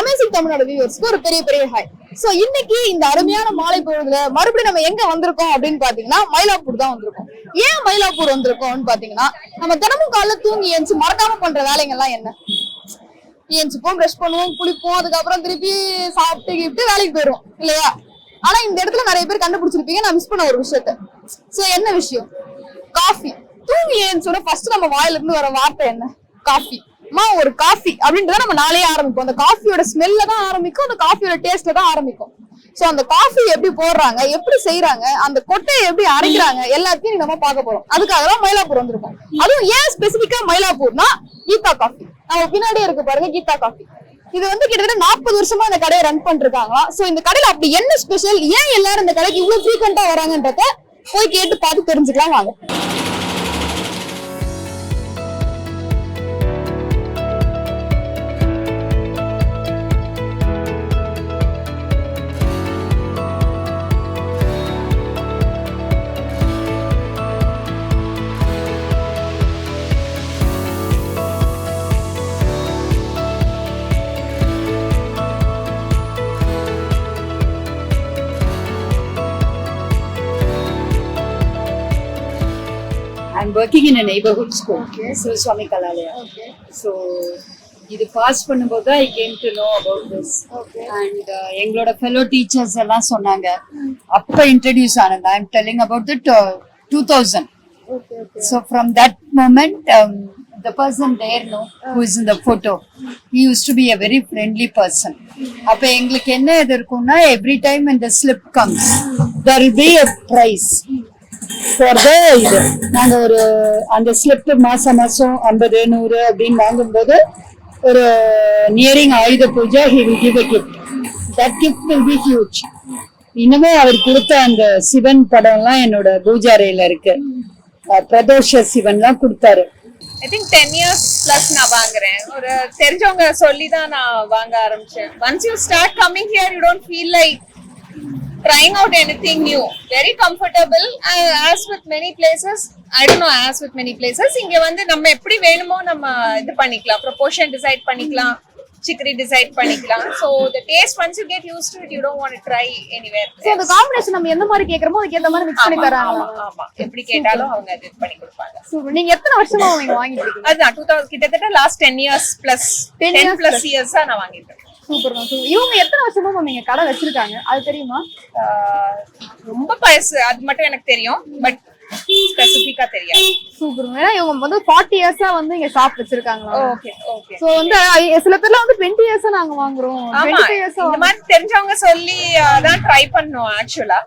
Amazing தமிழோட வியூவர்ஸ்க்கு ஒரு பெரிய பெரிய ஹாய் சோ இன்னைக்கு இந்த அருமையான மாலை பொழுதுல மறுபடியும் நம்ம எங்க வந்திருக்கோம் அப்படின்னு பாத்தீங்கன்னா மயிலாப்பூர் தான் வந்திருக்கோம். ஏன் மயிலாப்பூர் வந்திருக்கோம்னு பாத்தீங்கன்னா நம்ம தினமும் காலைல தூங்கி எழுந்து மறக்காம பண்ற வேலைங்க எல்லாம் என்ன? ஏஞ்சுப்போம் ப்ரஷ் பண்ணுவோம் குளிப்போம் அதுக்கப்புறம் திருப்பி சாப்பிட்டு கிட்டு வேலைக்கு போயிடுவோம் இல்லையா? ஆனா இந்த இடத்துல நிறைய பேர் கண்டுபிடிச்சிருப்பீங்க நான் மிஸ் பண்ண ஒரு விஷயத்த. சோ என்ன விஷயம்? காஃபி தூங்கி ஏஞ்சோட ஃபர்ஸ்ட் நம்ம வாயில இருந்து வர வார்த்தை என்ன? காஃபி அம்மா ஒரு காஃபி அப்படின்றத நம்ம நாளே ஆரம்பிப்போம். அந்த காஃபியோட ஸ்மெல்ல தான் ஆரம்பிக்கும் அந்த காஃபியோட டேஸ்ட்ல தான் ஆரம்பிக்கும். சோ அந்த காஃபி எப்படி போடுறாங்க எப்படி செய்யறாங்க அந்த கொட்டையை எப்படி அரைக்கிறாங்க எல்லாத்தையும் நம்ம பார்க்க போறோம். அதுக்காக தான் மயிலாப்பூர் வந்திருக்கோம். அதுவும் ஏன் ஸ்பெசிபிக்கா மயிலாப்பூர்னா கீதா காஃபி நம்ம பின்னாடியே இருக்கு பாருங்க கீதா காஃபி இது வந்து கிட்டத்தட்ட நாற்பது வருஷமா இந்த கடையை ரன் பண்ணிருக்காங்களா சோ இந்த கடையில அப்படி என்ன ஸ்பெஷல் ஏன் எல்லாரும் இந்த கடைக்கு இவ்வளவு ஃப்ரீக்வெண்டா வராங்கன்றத போய் கேட்டு பார்த்து தெரிஞ்சுக்கலாம் வாங்க. I'm working in a neighborhood school, so Swami Kalalaya. So இது பாஸ் பண்ணும்போது I came to know about this and எங்களோட ஃபெலோ டீச்சர்ஸ் எல்லாம் சொன்னாங்க. அப்போ இன்ட்ரடியூஸ் ஆனது. I am telling about it two thousand so from that moment the person there no who is in the photo he used to be a very friendly person. அப்ப எங்களுக்கு என்ன இது இருக்கும்னா every time இந்த slip comes there will be a prize for இது. நாங்க ஒரு அந்த ஸ்லிப் மாசம் மாசம் ஐம்பது நூறு அப்படின்னு வாங்கும்போது ஒரு nearing Ayudha Puja he will give a gift. That gift will அவர் கொடுத்த அந்த சிவன் படம்லாம் என்னோட பூஜை அறையில இருக்கு. பிரதோஷ சிவன்லாம் கொடுத்தாரு. I think ten years plus நான் வாங்குறேன். ஒரு தெரிஞ்சவங்க சொல்லி தான் நான் வாங்க ஆரம்பிச்சேன். Once you start coming here you don't feel like trying out anything new very comfortable as with many places I don't know as with many places இங்க வந்து நம்ம எப்படி வேணுமோ நம்ம இது பண்ணிக்கலாம். ப்ரொபோர்ஷன் டிசைட் பண்ணிக்கலாம். சிக்கரி டிசைட் பண்ணிக்கலாம். So the taste once you get use to it you don't want try anywhere so அந்த காம்பினேஷன் நம்ம எந்த மாதிரி கேக்குறோமோ அதுக்கு ஏத்த மாதிரி மிக்ஸ் பண்ணி தராங்க. ஆமா எப்படி கேட்டாலும் அவங்க இது பண்ணி கொடுப்பாங்க. சூப்பர் நீங்க எத்தனை வருஷமா நீங்க வாங்கிட்டு இருக்கீங்க? டூ தௌசண்ட் கிட்டத்தட்ட last ten years plus 10 ten years plus இயர்ஸா நான் வாங்கிட்டு இருக்கேன். Super super. இவங்க எத்தனை வருஷமா மேம் நீங்க கடை வச்சிருக்காங்க? அது தெரியுமா? ரொம்ப பழசு அது மட்டும் எனக்கு தெரியும் பட் ஸ்பெசிஃபிக்கா தெரியாது. சூப்பர் ஏன்னா இவங்க வந்து ஃபார்ட்டி இயர்ஸா வந்து இங்க ஷாப் வச்சிருக்காங்களா? ஓகே ஓகே சோ வந்து சில பேர்லாம் வந்து டுவெண்ட்டி இயர்ஸா நாங்க வாங்குறோம். டுவெண்ட்டி இயர்ஸா இந்த மாதிரி தெரிஞ்சவங்க சொல்லி ஆஹ் தான் ட்ரை பண்ணோம் ஆக்சுவலா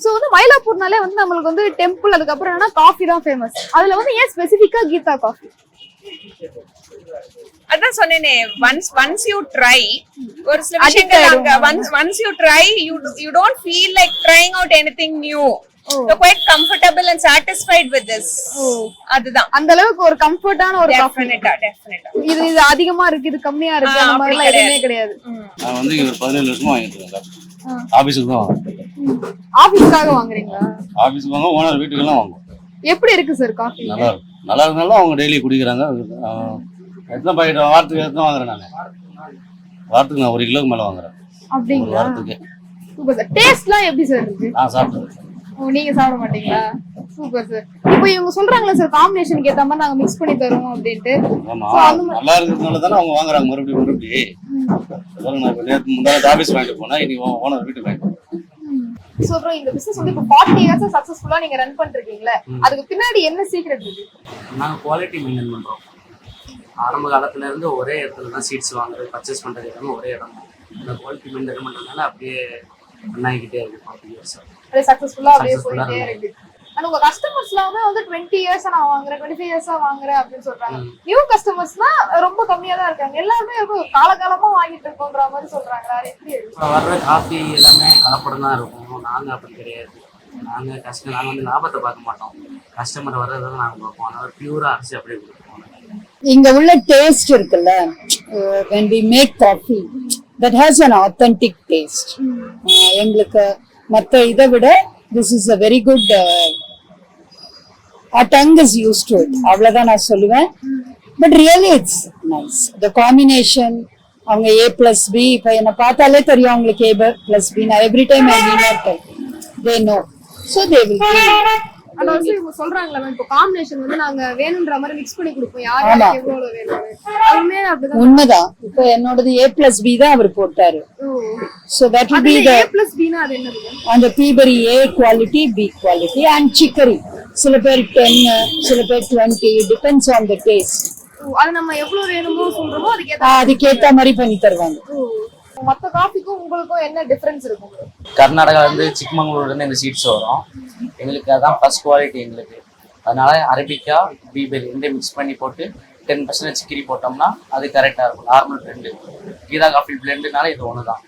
சோ வந்து மயிலாப்பூர்னாலே வந்து நம்மளுக்கு வந்து டெம்பிள் அதுக்கப்புறம் என்னன்னா காஃபி தான் ஃபேமஸ் அதுல வந்து ஏன் ஸ்பெசிஃபிக்கா கீதா காஃபி அதான் சொன்னேனே ஒன்ஸ் ஒன்ஸ் யூ ட்ரை ஒரு சில விஷயங்கள். Once once you try you you don't feel like trying out anything new quite comfortable and satisfied with this அதுதான். அந்த அளவுக்கு ஒரு கம்ஃபர்ட்டான ஒரு டெஃபினட்டா டெஃபினட்டா இது இது அதிகமா இருக்கு இது கம்மியா இருக்கு அந்த எதுவுமே கிடையாது. நான் வந்து இங்க ஒரு பதினேழு வருஷமா வாங்கிட்டு இருக்கேன். ஆபீஸுக்கு தான் வாங்குவேன் ஆபீஸ்க்காக வாங்குறீங்களா? ஆபீஸுக்கு வாங்க ஓனர் வீட்டுக்கெல்லாம் வாங்குவோம். எப்படி இருக்கு சார் காஃபி நல்லா இருக்கும் நல்லா இருந்தாலும் அவங்க டெய்லி குடிக்கிறாங்க. எத்தனை பாக்கெட் வாரத்துக்கு எத்தனை வாங்குறேன் நான். வாரத்துக்கு நான் ஒரு கிலோக்கு மேல வாங்குறேன். அப்படிங்களா? வாரத்துக்கு. Super sir. டேஸ்ட்லாம் எப்படி சார் இருக்கு? நான் சாப்பிட்டேன். ஓ நீங்க சாப்பிட மாட்டீங்களா? Super sir. இப்போ இவங்க சொல்றாங்களா சார் காம்பினேஷனுக்கு ஏத்த மாதிரி நாங்க மிக்ஸ் பண்ணி தருவோம் அப்படின்ட்டு. நல்லா இருக்கிறதுனால தானே அவங்க வாங்குறாங்க மறுபடியும் மறுபடியும். நான் நேத்து முந்தான ஆபீஸ் வாங்கிட்டு போனேன். இனி ஓனர் வீட்டுக்கு வாங்கிட்டு. சோ அப்புறம் இந்த பிசினஸ் வந்து இப்போ ஃபார்ட்டி இயர்ஸ் சக்சஸ்ஃபுல்லா நீங்க ரன் பண்ணிருக்கீங்களே அதுக்கு பின்னாடி என்ன சீக்ரெட் இருக்கு? நாங்கள் குவாலிட்டி மெயின்டைன் பண்ணுறோம் ஆரம்ப காலத்துல இருந்து ஒரே இடத்துல தான் சீட்ஸ் வாங்குறது பர்ச்சேஸ் பண்ணுறது எல்லாமே ஒரே இடம் தான். இந்த குவாலிட்டி மெயின்டைன் பண்ணுறதுனால அப்படியே பண்ணாகிக்கிட்டே இருக்கு ஃபார்ட்டி இயர்ஸ் சக்சஸ்ஃபுல்லா அப்படியே போயிட்டே இருக்கு. ஆனா உங்க கஸ்டமர்ஸ்லாம் வந்து டுவெண்ட்டி இயர்ஸ் நான் வாங்குறேன் டுவெண்ட்டி ஃபைவ் இயர்ஸா வாங்குறேன் அப்படின்னு சொல்றாங்க. நியூ கஸ்டமர்ஸ்னா ரொம்ப கம்மியா தான் இருக்காங்க. எல்லாருமே ரொம்ப காலகாலமா வாங்கிட்டு இருக்கோன்ற மாதிரி சொல்றாங்க. எப்படி வர்ற காஃபி எல்லாமே கலப்படம் தான் இருக்கும். நாங்கள் அப்படி கிடையாது. நாங்கள் கஷ்டம் நாங்கள் வந்து லாபத்தை பார்க்க மாட்டோம். கஸ்டமர் வர்றதை தான் நாங்கள் பார்ப்போம். அதனால பியூராக அரிசி அப்படியே கொடுப்போம். இங்க உள்ள டேஸ்ட் இருக்குல்ல when we make coffee that has an authentic taste. அஹ் எங்களுக்கு மத்த இதை விட this is a very good uh, our tongue is used to it. அவ்வளவுதான் நான் சொல்லுவேன். But really it's nice the combination அவங்க ஏ பிளஸ் பி இப்போ என்னை பார்த்தாலே தெரியும் அவங்களுக்கு ஏ பிளஸ் பி நான் every time I mean they know so they will ஆனா வந்து இவங்க சொல்றாங்களா மேம் இப்போ காம்பினேஷன் வந்து நாங்க வேணும்ன்ற மாதிரி மிக்ஸ் பண்ணி கொடுப்போம். யார் ஆமா. யாருக்கு எவ்வளவு வேணும் அதுவுமே அப்படிதான். உண்மைதான். இப்போ என்னோடது ஏ பிளஸ் பி தான் அவர் போட்டாரு. So that will be the A plus பினா அது என்னது ma'am? அந்த peaberry A quality B quality and chicory சில பேர் டென் சில பேர் twenty depends on the taste அது நம்ம எவ்வளவு வேணுமோ சொல்றோமோ அதுக்கு ஏத்த அதுக்கேத்த மாதிரி பண்ணி தருவாங்க. மத்த காஃபிக்கும் உங்களுக்கும் என்ன டிஃபரன்ஸ் இருக்கும்? bro? கர்நாடகால இருந்து சிக்மங்களூர்ல இருந்து இந்த சீட்ஸ் வரும். எங்களுக்கு அதான் ஃபர்ஸ்ட் குவாலிட்டி எங்களுக்கு. அதனால அரபிக்கா பீபெரி ரெண்டையும் மிக்ஸ் பண்ணி போட்டு டென் பர்சன்ட் சிக்கிரி போட்டோம்னா அது கரெக்டாக இருக்கும். நார்மல் பிளெண்டு கீதா காஃபி பிளெண்டுனால இது ஒன்று தான்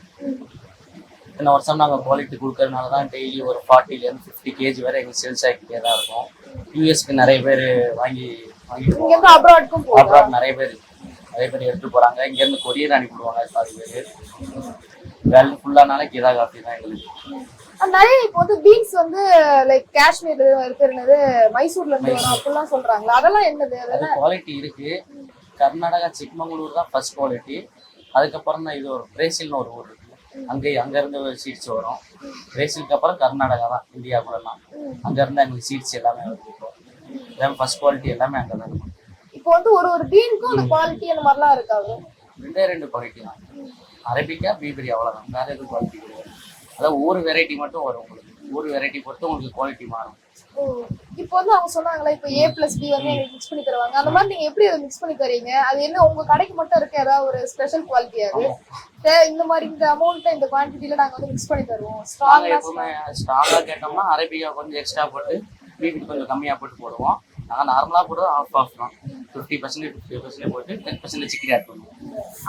இத்தனை வருஷம் நாங்கள் குவாலிட்டி கொடுக்கறதுனால தான் டெய்லி ஒரு ஃபார்ட்டிலேருந்து ஃபிஃப்டி கேஜி வரை எங்களுக்கு சேல்ஸ் ஆகிக்கிட்டே தான் இருக்கும். யூஎஸ்க்கு நிறைய பேர் வாங்கி வாங்கி இங்க இருந்து அப்ராட்க்கும் போகும் அப்புறம் நிறைய பேர் நிறைய பேர் எடுத்துட்டு போறாங்க. இங்க இருந்து கொரியர் அனுப்பிடுவாங்க பாதி பேர். வேல்டு ஃபுல்லானால கீதா காஃபி தான் எங்களுக்கு. நிறைய இப்போ வந்து பீன்ஸ் வந்து லைக் காஷ்மீர்ல இருக்கிறது மைசூர்ல இருந்து வரும் அப்படிலாம் சொல்றாங்களா? அதெல்லாம் என்னது? அது அதெல்லாம் குவாலிட்டி இருக்கு. கர்நாடகா சிக்மங்களூர் தான் ஃபர்ஸ்ட் குவாலிட்டி அதுக்கப்புறம் தான் இது ஒரு பிரேசில்னு ஒரு ஊர் இருக்கு. அங்கே அங்க இருந்து ஒரு சீட்ஸ் வரும். பிரேசிலுக்கு அப்புறம் கர்நாடகா தான் இந்தியாவுக்குள்ளலாம் அங்க இருந்து எங்களுக்கு சீட்ஸ் எல்லாமே வருது இப்போ எல்லாமே ஃபர்ஸ்ட் குவாலிட்டி எல்லாமே அங்கே தான் இருக்கும். இப்போ வந்து ஒரு ஒரு பீனுக்கும் அந்த குவாலிட்டி அந்த மாதிரிலாம் இருக்காது? ரெண்டே ரெண்டு குவாலிட்டி தான். அரபிக்கா பீபரி அவ்வளோதான் வேற எதுவும் குவாலிட்டி கிடையாது. அதான் ஒரு வெரைட்டி மட்டும் வரும் உங்களுக்கு. ஒரு வெரைட்டி பொறுத்து உங்களுக்கு குவாலிட்டி மாறும். இப்போ வந்து அவங்க சொன்னாங்களா இப்போ ஏ பிளஸ் பி வந்து எங்களுக்கு மிக்ஸ் பண்ணி தருவாங்க. அந்த மாதிரி நீங்க எப்படி அதை மிக்ஸ் பண்ணி தரீங்க? அது என்ன உங்க கடைக்கு மட்டும் இருக்க ஏதாவது ஒரு ஸ்பெஷல் குவாலிட்டி அது? இந்த மாதிரி இந்த அமௌண்ட்டை இந்த குவான்டிட்டில நாங்க வந்து மிக்ஸ் பண்ணி தருவோம். ஸ்ட்ராங்கா எப்பவுமே ஸ்ட்ராங்காக கேட்டோம்னா அரபிக்கா கொஞ்சம் எக்ஸ்ட்ரா போட்டு பீபி கொஞ்சம் கம்மியாக போட்டு போடுவோம். நாங்கள் நார்மலாக போடுறது ஆஃப் ஆஃப் தான். ஃபிஃப்டி பர்சன்டேஜ் ஃபிஃப்டி பர்சன்டேஜ் போட்டு டென் பர்சன்டேஜ் சிக்கன் ஆட் பண்ணுவோம்.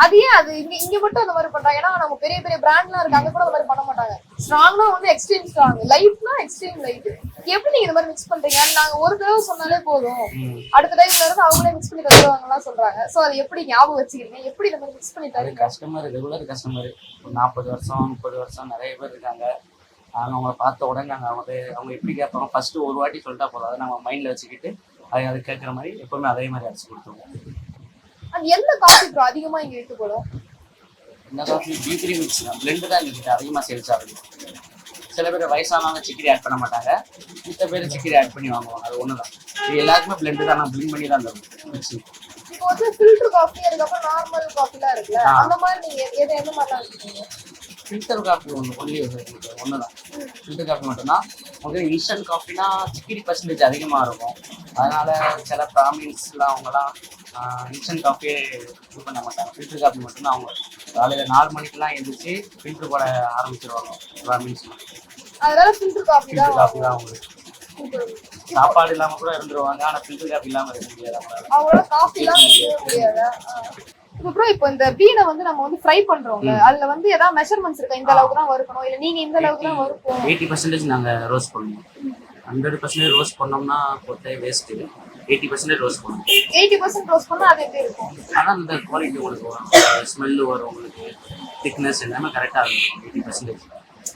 அது ஏன் அது? இங்க இங்க மட்டும் அந்த மாதிரி பண்றாங்க. ஏன்னா நம்ம பெரிய பெரிய பிராண்ட்லாம் இருக்கு அங்க கூட அந்த மாதிரி பண்ண மாட்டாங்க. ஸ்ட்ராங்னா வந்து எக்ஸ்ட்ரீம் ஸ்ட்ராங் லைட்னா எக்ஸ்ட்ரீம் லைட் எப்படி நீங்க இந்த மாதிரி மிக்ஸ் பண்றீங்க? நாங்க ஒரு தடவை சொன்னாலே போதும். அடுத்த டைம் வருது அவங்களே மிக்ஸ் பண்ணி தருவாங்கலாம் சொல்றாங்க. சோ அது எப்படி ஞாபகம் வச்சுக்கிறீங்க? எப்படி இந்த மாதிரி மிக்ஸ் பண்ணி தரீங்க? கஸ்டமர் ரெகுலர் கஸ்டமர் ஒரு நாற்பது வருஷம் முப்பது வருஷம் நிறைய பேர் இருக்காங்க. நாங்கள் அவங்கள பார்த்த உடனே நாங்கள் அவங்க அவங்க எப்படி கேட்பாங்க? ஃபர்ஸ்ட் ஒரு வாட்டி சொல்லிட்டா போதும். அதை நம்ம மைண்டில் வச்சுக்கிட்டு அது அது கேட்குற மாதிரி எப்பவுமே அதே மாதிரி அடிச்சு கொடுத்துருவோம். அது எந்த காஃபி ப்ரோ அதிகமா இங்க விற்கப்படும் இந்த காஃபி பீப்ரி மிக்ஸ் தான். பிளெண்டு தான் எங்ககிட்ட அதிகமாக சேல்ஸ் ஆகுது. சில பேர் வயசானவங்க சிக்கரி ஆட் பண்ண மாட்டாங்க. மித்த பேர் சிக்கரி ஆட் பண்ணி வாங்குவாங்க. அது ஒன்று தான் இது எல்லாருக்குமே பிளெண்டு தான். நான் பிளெண்ட் பண்ணி தான் தருவோம் மிக்ஸி இப்போ வந்து ஃபில்டர் காஃபி அதுக்கப்புறம் நார்மல் காஃபிலாம் இருக்குல்ல. அந்த மாதிரி நீங்க எ- எது எந்த மாதிரிலாம் ஃபில்டர் காஃபி ஒன்று ஒன்லி ஒன்று தான் ஃபில்டர் காஃபி மட்டும்தான். உங்களுக்கு இன்ஸ்டன்ட் காஃபினா சிக்கரி பர்சன்டேஜ் அதிகமாக இருக்கும். அதனால சில பிராமின்ஸ்லாம் அவங்கலாம் இன்ஸ்டன்ட் காஃபியே இது பண்ண மாட்டாங்க. ஃபில்டர் காஃபி மட்டும்தான் அவங்க. காலையில் நாலு மணிக்கெல்லாம் எழுந்திரிச்சு ஃபில்டர் போட ஆரம்பிச்சிருவாங்க. பிராமின்ஸ் அதனால ஃபில்டர் காஃபி தான் காஃபி தான் அவங்களுக்கு. சாப்பாடு இல்லாமல் கூட இருந்துருவாங்க. ஆனால் ஃபில்டர் காஃபி இல்லாமல் இருக்க முடியாது அவங்களால. காஃபிலாம் குடிக்கவே முடியாது. இப்போ இந்த பீனை வந்து நம்ம வந்து ஃப்ரை பண்றோம்ல அதுல வந்து ஏதாவது மெஷர்மெண்ட்ஸ் இருக்கா? இந்த அளவுக்கு தான் வறுக்கணும் இல்ல நீங்க இந்த அளவுக்கு தான் வறுப்போம்? எயிட்டி பர்சன்டேஜ் நாங்கள் ரோஸ்ட் பண்ணுவோம். ஹண்ட்ரட் பர்சன்டேஜ் ரோஸ்ட் பண்ணோம்னா கொட்டை வேஸ்ட்டு எயிட்டி பர்சன்டேஜ் ரோஸ்ட் பண்ணுவோம் எயிட்டி பர்சன்ட் ரோஸ்ட் பண்ணா அது எப்படி இருக்கும்? ஆனால் இந்த குவாலிட்டி உங்களுக்கு வரும். ஸ்மெல்லு வரும் உங்களுக்கு. திக்னஸ் எல்லாமே கரெக்டாக இருக்கும். எயிட்டி பர்சன்டேஜ்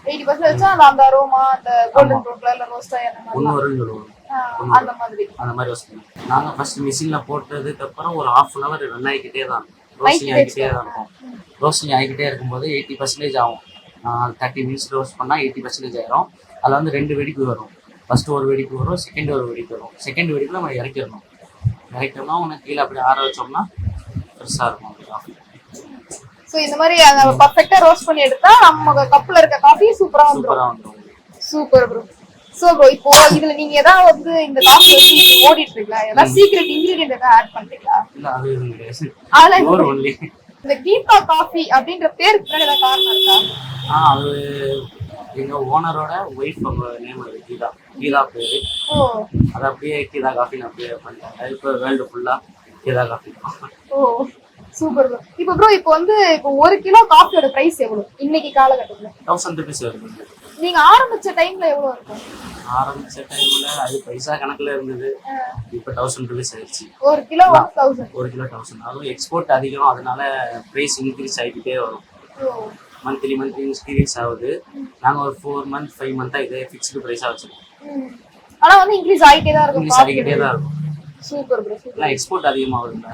எயிட்டி பர்சன்ட் வச்சா அந்த அந்த அரோமா அந்த கோல்டன் கலர்ல ரோஸ்ட் அந்த ஒன்று வரும்னு சொல்லுவோம் அந்த மாதிரி. அந்த மாதிரி ரோஸ்ட் பண்ணுவோம் நாங்கள் ஃபர்ஸ்ட் மிஷினில் போட்டதுக்கு அப்புறம் ஒரு ஹாஃப் அன் ஹவர் ரன் ஆகிக்கிட்டே தான் ரோஸ்டிங் ஆகிக்கிட்டே தான் இருக்கும். ரோஸ்டிங் ஆகிக்கிட்டே இருக்கும்போது எயிட்டி பர்சன்டேஜ் ஆகும். தேர்ட்டி மினிட்ஸ் ரோஸ்ட் பண்ணால் எயிட்டி பர்சன்டேஜ் ஆயிரும். அதில் வந்து ரெண்டு வெடிப்பு வரும். ஃபர்ஸ்ட் ஒரு வெடிப்பு வரும் செகண்ட் ஒரு வெடிப்பு வரும். செகண்ட் வெடிப்பு நம்ம இறக்கிடணும். இறக்கிட்டோம்னா உனக்கு கீழே அப்படி ஆற வச்சோம்னா ஃப்ரெஷ்ஷாக இருக்கும். அப்படி சோ இந்த மாதிரி அந்த பர்ஃபெக்ட்டா ரோஸ்ட் பண்ணி எடுத்தா நம்ம கப்ல இருக்க காஃபி சூப்பராக வந்துடும் சூப்பர் ப்ரோ சோ ப்ரோ இப்போ இதுல நீங்க ஏதாவது வந்து இந்த காஃபி வச்சு ஓடிட்டு இருக்கீங்களா ஏதாவது சீக்ரெட் இன்கிரிடியன்ட் ஏதாவது ஆட் அது கிடையாது அதெல்லாம் இந்த கீதா காஃபி அப்படின்ற பேருக்கு ஏதாவது காரணம் இருக்கா? ஆ அது எங்க ஓனரோட ஒய்ஃப் அவங்க நேம் அது கீதா. கீதா பேரு. அது அப்படியே கீதா காஃபின்னு அப்படியே பண்ணிட்டாங்க. இப்போ வேர்ல்டு ஃபுல்லா கீதா காஃபி. ஓ சூப்பர் ப்ரோ இப்போ ப்ரோ இப்போ வந்து இப்போ ஒரு கிலோ காஃபியோட பிரைஸ் எவ்வளவு? இன்னைக்கு காலகட்டத்துல? தௌசண்ட் ருபீஸ் வருது. நீங்க ஆரம்பிச்ச டைம்ல எவ்வளவு இருக்கும்? ஆரம்பிச்ச டைம்ல அது பைசா கணக்குல இருந்தது. இப்போ தௌசண்ட் ருபீஸ் ஆயிடுச்சு. ஒரு கிலோ தௌசண்ட் ஒரு கிலோ தௌசண்ட் அதுவும் எக்ஸ்போர்ட் அதிகம் அதனால ப்ரைஸ் இன்க்ரீஸ் ஆகிக்கிட்டே வரும். மந்த்லி மந்த்லி இன்க்ரீஸ் ஆகுது. நாங்கள் ஒரு ஃபோர் மந்த் ஃபைவ் மந்த்தாக இதே ஃபிக்ஸ்டு ப்ரைஸாக வச்சுருக்கோம். ம். ஆனா வந்து இன்க்ரீஸ் ஆயிட்டே தான் இருக்கும் இன்க்ரீஸ் ஆகிக்கிட்டே தான் இருக்கும். சூப்பர் ப்ரோ எக்ஸ்போர்ட் அதிகமாகுதுல்ல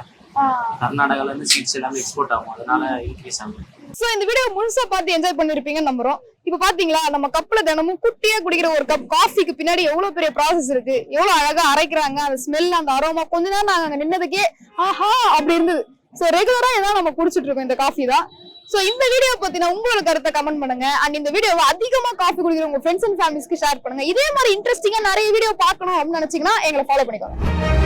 கர்நாடகால இருந்து சீட்ஸ் எல்லாமே எக்ஸ்போர்ட் ஆகும். அதனால இன்க்ரீஸ் ஆகும். சோ இந்த வீடியோ முழுசா பார்த்து என்ஜாய் பண்ணிருப்பீங்கன்னு நம்புறோம். இப்ப பாத்தீங்களா நம்ம கப்ல தினமும் குட்டியா குடிக்கிற ஒரு கப் காஃபிக்கு பின்னாடி எவ்வளவு பெரிய ப்ராசஸ் இருக்கு? எவ்வளவு அழகா அரைக்கிறாங்க அந்த ஸ்மெல் அந்த அரோமா கொஞ்ச நேரம் நாங்க அங்க நின்னதுக்கே ஆஹா! அப்படி இருந்தது. சோ ரெகுலரா இதான் நம்ம குடிச்சிட்டு இருக்கோம் இந்த காஃபி தான். சோ இந்த வீடியோ பத்தின உங்களோட கருத்தை கமெண்ட் பண்ணுங்க. அண்ட் இந்த வீடியோவை அதிகமா காஃபி குடிக்கிற உங்க ஃப்ரெண்ட்ஸ் அண்ட் ஃபேமிலிஸ்க்கு ஷேர் பண்ணுங்க. இதே மாதிரி இன்ட்ரெஸ்டிங்கா நிறைய வீடியோ பார்க்கணும் அப்படின்னு நினைச்சீங்கன்னா எங்களை ஃபாலோ பண்ணிக்கோங்க.